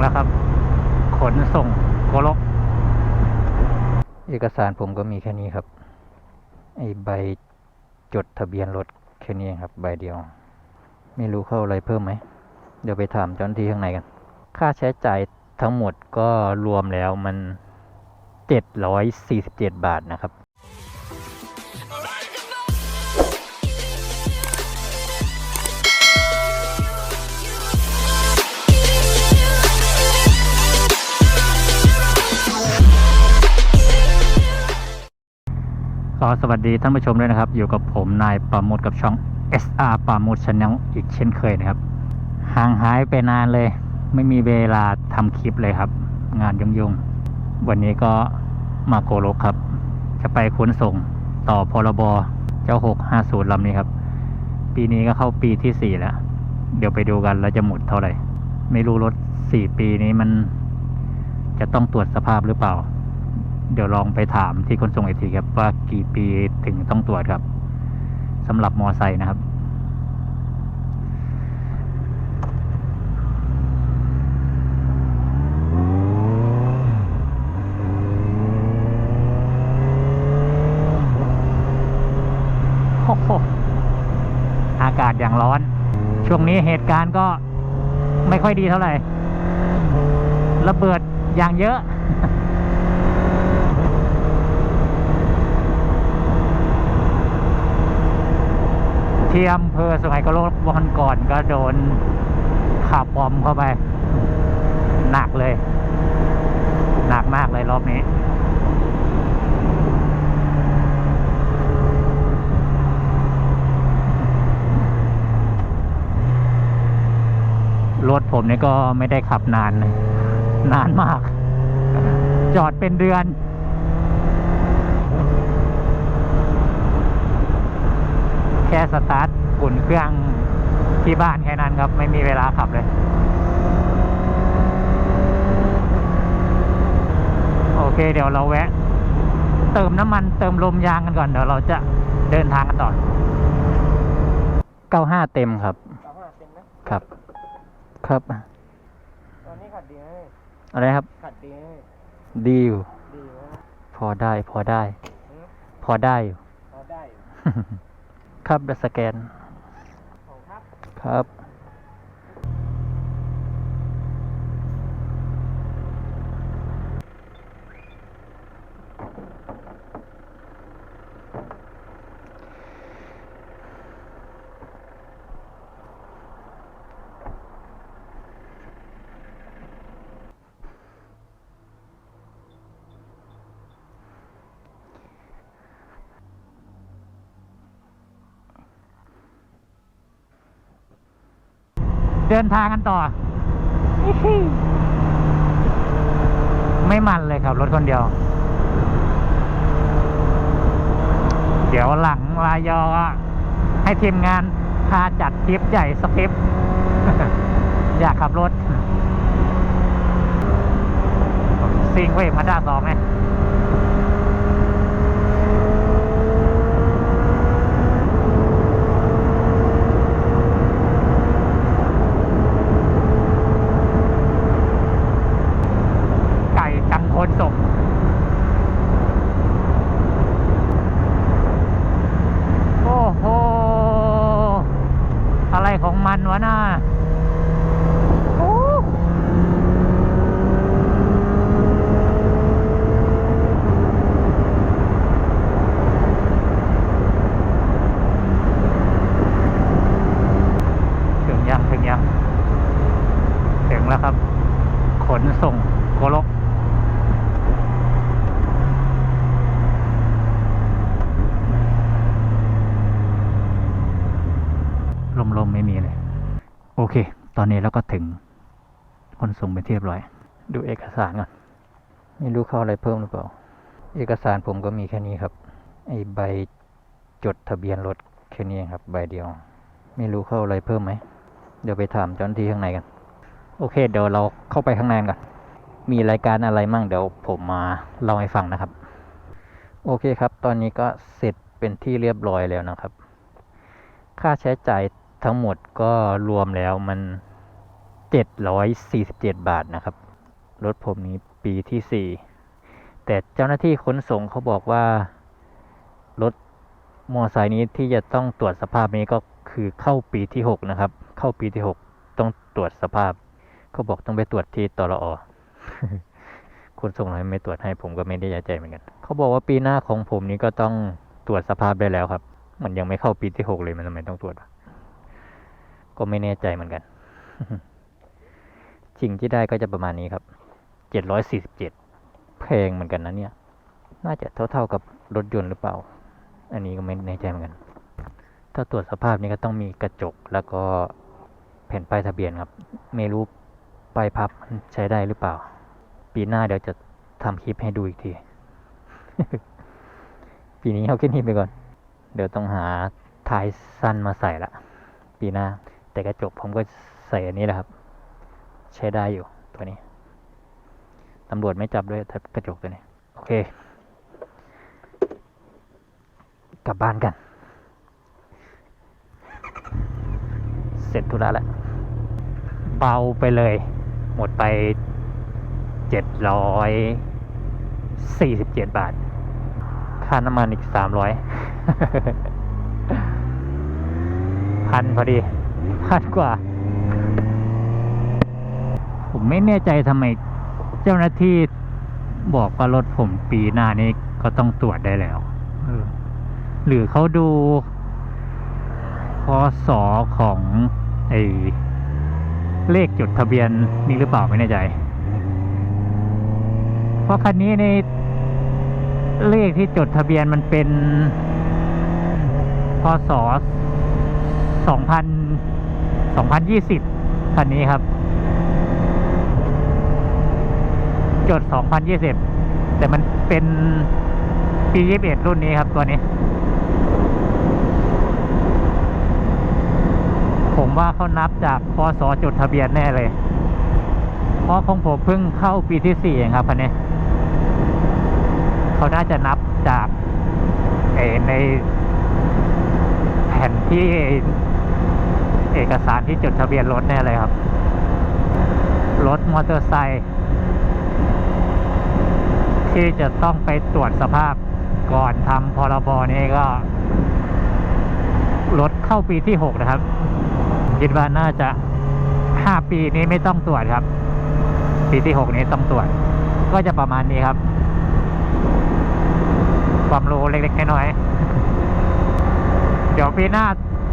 แล้วครับ ขนส่งโกลกเอกสารผมก็มีแค่นี้ครับ ไอใบจดทะเบียนรถแค่นี้ครับ ใบเดียว ไม่รู้เข้าอะไรเพิ่มไหม เดี๋ยวไปถามเจ้าหน้าที่ข้างในกัน ค่าใช้จ่ายทั้งหมดก็รวมแล้วมัน 747 บาทนะครับ ก็สวัสดีท่านผู้ชมด้วยนะครับ อยู่กับผมนายปราโมดกับช่อง SR ปราโมดช n แนลอีกเช่นเคยนะครับ ห่างหายไปนานเลย ไม่มีเวลาทำคลิปเลยครับ งานยุ่งๆ วันนี้ก็มาโกโลกครับ จะไปขนส่งต่อพรบเจ้า 650ลำนี้ครับ ปีนี้ก็เข้าปีที่ 4 แล้ว เดี๋ยวไปดูกันแล้วจะหมดเท่าไหร่ ไม่รู้รถ 4 ปีนี้มันจะต้องตรวจสภาพหรือเปล่า เดี๋ยวลองไปถามที่ขนส่งอีกทีครับว่ากี่ปีถึงต้องตรวจครับสำหรับมอไซค์นะครับโอ้โหอากาศอย่างร้อน ช่วงนี้เหตุการณ์ก็ไม่ค่อยดีเท่าไหร่ ระเบิดอย่างเยอะ ที่อำเภอสุไหงโลกวันก่อนก็โดนขับบอมเข้าไป หนักเลย หนักมากเลยรอบนี้รถผมนี่ก็ไม่ได้ขับนาน นานมาก จอดเป็นเดือน แค่สตาร์ทอุ่นเครื่องที่บ้านแค่นั้นครับ ไม่มีเวลาขับเลย โอเค เดี๋ยวเราแวะ เติมน้ำมันเติมลมยางกันก่อน เดี๋ยวเราจะเดินทางกันต่อ95 เต็มครับสามห้าเต็มนะครับ ครับ ตอนนี้ขัดดีไหมอะไรครับ ขัดดีไหมดีอยู่ดีไหมพอได้ พอได้หือพอได้อยู่ พอได้อยู่ ครับเดยวสแกนของครับ เดินทางกันต่อ ไม่มันเลยครับ รถคนเดียว เดี๋ยวหลังลายอให้ทีมงานพาจัดทริปใหญ่สกทริปอยากขับรถซิงเว้ยมาด้าสองไง ไก่จังคนส่ง โอ้โห อะไรของมันวะน่าโอ้ถึงยังถึงยัง ถึงแล้วครับ ขนส่งโกลก ลมไม่มีเลย โอเค ตอนนี้เราก็ถึงขนส่งเป็นที่เรียบร้อย ดูเอกสารก่อน ไม่รู้เข้าอะไรเพิ่มหรือเปล่า เอกสารผมก็มีแค่นี้ครับ ไอใบจดทะเบียนรถแค่นี้ครับ ใบเดียว ไม่รู้เข้าอะไรเพิ่มไหม เดี๋ยวไปถามเจ้าหน้าที่ข้างในกัน โอเค เดี๋ยวเราเข้าไปข้างในก่อน มีรายการอะไรมั่งเดี๋ยวผมมาเล่าให้ฟังนะครับ โอเคครับ ตอนนี้ก็เสร็จเป็นที่เรียบร้อยแล้วนะครับ ค่าใช้จ่าย ทั้งหมดก็รวมแล้วมันเจ็ดร้อยสี่สิบเจ็ดบาทนะครับ รถผมนี้ปีที่สี่แต่เจ้าหน้าที่ขนส่งเขาบอกว่า รถมอไซค์นี้ที่จะต้องตรวจสภาพนี้ก็คือเข้าปีที่หกนะครับ เข้าปีที่หกต้องตรวจสภาพ เขาบอกต้องไปตรวจที่ตรออขนส่งอะไรไม่ตรวจให้ผมก็ไม่ได้ใจเหมือนกันเขาบอกว่าปีหน้าของผมนี้ก็ต้องตรวจสภาพได้แล้วครับ มันยังไม่เข้าปีที่หกเลยมันทำไมต้องตรวจ ก็ไม่แน่ใจเหมือนกัน สิ่งที่ได้ก็จะประมาณนี้ครับ เจ็ดร้อยสี่สิบเจ็ดแพงเหมือนกันนะเนี่ย น่าจะเท่าๆกับรถยนต์หรือเปล่า อันนี้ก็ไม่แน่ใจเหมือนกัน ถ้าตรวจสภาพนี้ก็ต้องมีกระจกแล้วก็แผ่นป้ายทะเบียนครับ ไม่รู้ป้ายพับใช้ได้หรือเปล่า ปีหน้าเดี๋ยวจะทำคลิปให้ดูอีกที ปีนี้เอาแค่นี้ไปก่อน เดี๋ยวต้องหาท้ายสั้นมาใส่ละ ปีหน้า แต่กระจกผมก็ใส่อันนี้แหละครับ ใช้ได้อยู่ตัวนี้ตำรวจไม่จับด้วยถ้ากระจกตัวนี้โอเค กลับบ้านกัน เสร็จธุระแล้วเบาไปเลย หมดไปเจ็ดร้อยสี่สิบเจ็ดบาท ค่าน้ำมันอีกสามร้อยพันพอดี พันกว่า ผมไม่แน่ใจทำไมเจ้าหน้าที่บอกว่ารถผมปีหน้านี้ก็ต้องตรวจได้แล้วหรือเขาดูพศของไอเลขจดทะเบียนนี่หรือเปล่าไม่แน่ใจ เพราะคันนี้ในเลขที่จดทะเบียนมันเป็นพศสอ งพันสองพันยี่สิบคันนี้ครับ จด 2020 แต่มันเป็นปี 21 รุ่นนี้ครับตัวนี้ ผมว่าเขานับจากพศจดทะเบียนแน่เลย เพราะของผมเพิ่งเข้าปีที่ 4 เองครับคันนี้ เขาน่าจะนับจากในแผ่นที่ เอกสารที่จดทะเบียนรถแน่เลยครับ รถมอเตอร์ไซค์ที่จะต้องไปตรวจสภาพก่อนทำพรบนี้ก็ รถเข้าปีที่หกนะครับคิดว่าน่าจะห้าปีนี้ไม่ต้องตรวจครับ ปีที่หกนี้ต้องตรวจ ก็จะประมาณนี้ครับ ความรู้เล็กๆน้อยๆเดี๋ยวปีหน้า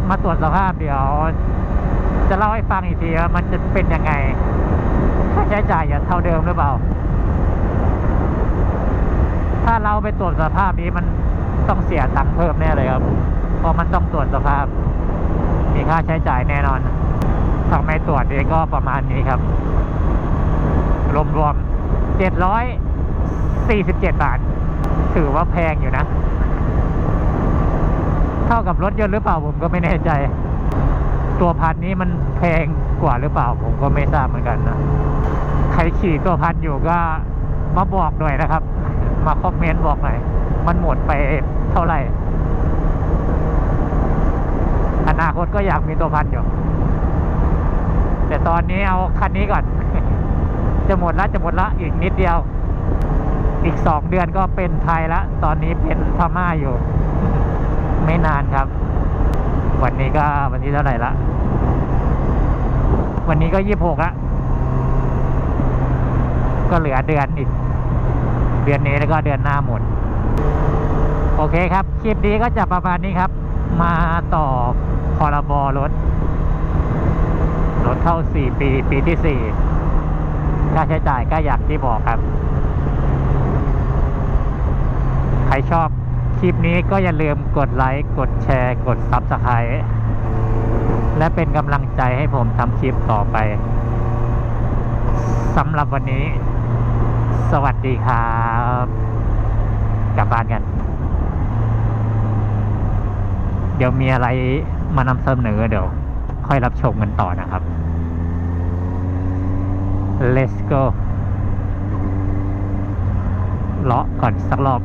มาตรวจสภาพเดี๋ยว จะเล่าให้ฟังอีกทีว่ามันจะเป็นยังไงค่าใช้จ่ายจะเท่าเดิมหรือเปล่า ถ้าเราไปตรวจสภาพนี้มันต้องเสียตังค์เพิ่มแน่เลยครับ เพราะมันต้องตรวจสภาพ มีค่าใช้จ่ายแน่นอนถ้าไม่ตรวจเองก็ประมาณนี้ครับ รวมๆเจ็ดร้อยสี่สิบเจ็ดบาท ถือว่าแพงอยู่นะ เท่ากับรถยนต์หรือเปล่าผมก็ไม่แน่ใจ ตัวพันนี้มันแพงกว่าหรือเปล่า ผมก็ไม่ทราบเหมือนกันนะใครขี่ตัวพันอยู่ก็มาบอกหน่อยนะครับ มาคอมเมนต์บอกหน่อย มันหมดไปเท่าไหร่ อนาคตก็อยากมีตัวพันอยู่ แต่ตอนนี้เอาคันนี้ก่อน จะหมดละจะหมดละอีกนิดเดียว อีกสองเดือนก็เป็นไทยละ ตอนนี้เป็นพม่าอยู่ ไม่นานครับ วันนี้ก็วันที่เท่าไหร่ละ วันนี้ก็ยี่สิบหกละก็เหลือเดือนอีก เดือนนี้แล้วก็เดือนหน้าหมด โอเคครับ คลิปนี้ก็จะประมาณนี้ครับ มาต่อพรบรถ รถเข้าสี่ปี ปีที่สี่ค่าใช้จ่ายก็อย่างที่บอกครับ ใครชอบ คลิปนี้ก็อย่าลืมกดไลค์ กดแชร์ กด Subscribe และเป็นกำลังใจให้ผมทำคลิปต่อไปสำหรับวันนี้ สวัสดีครับ กลับบ้านกัน เดี๋ยวมีอะไรมานำเสนอเดี๋ยว ค่อยรับชมกันต่อนะครับ let's go เลาะก่อนสักรอบ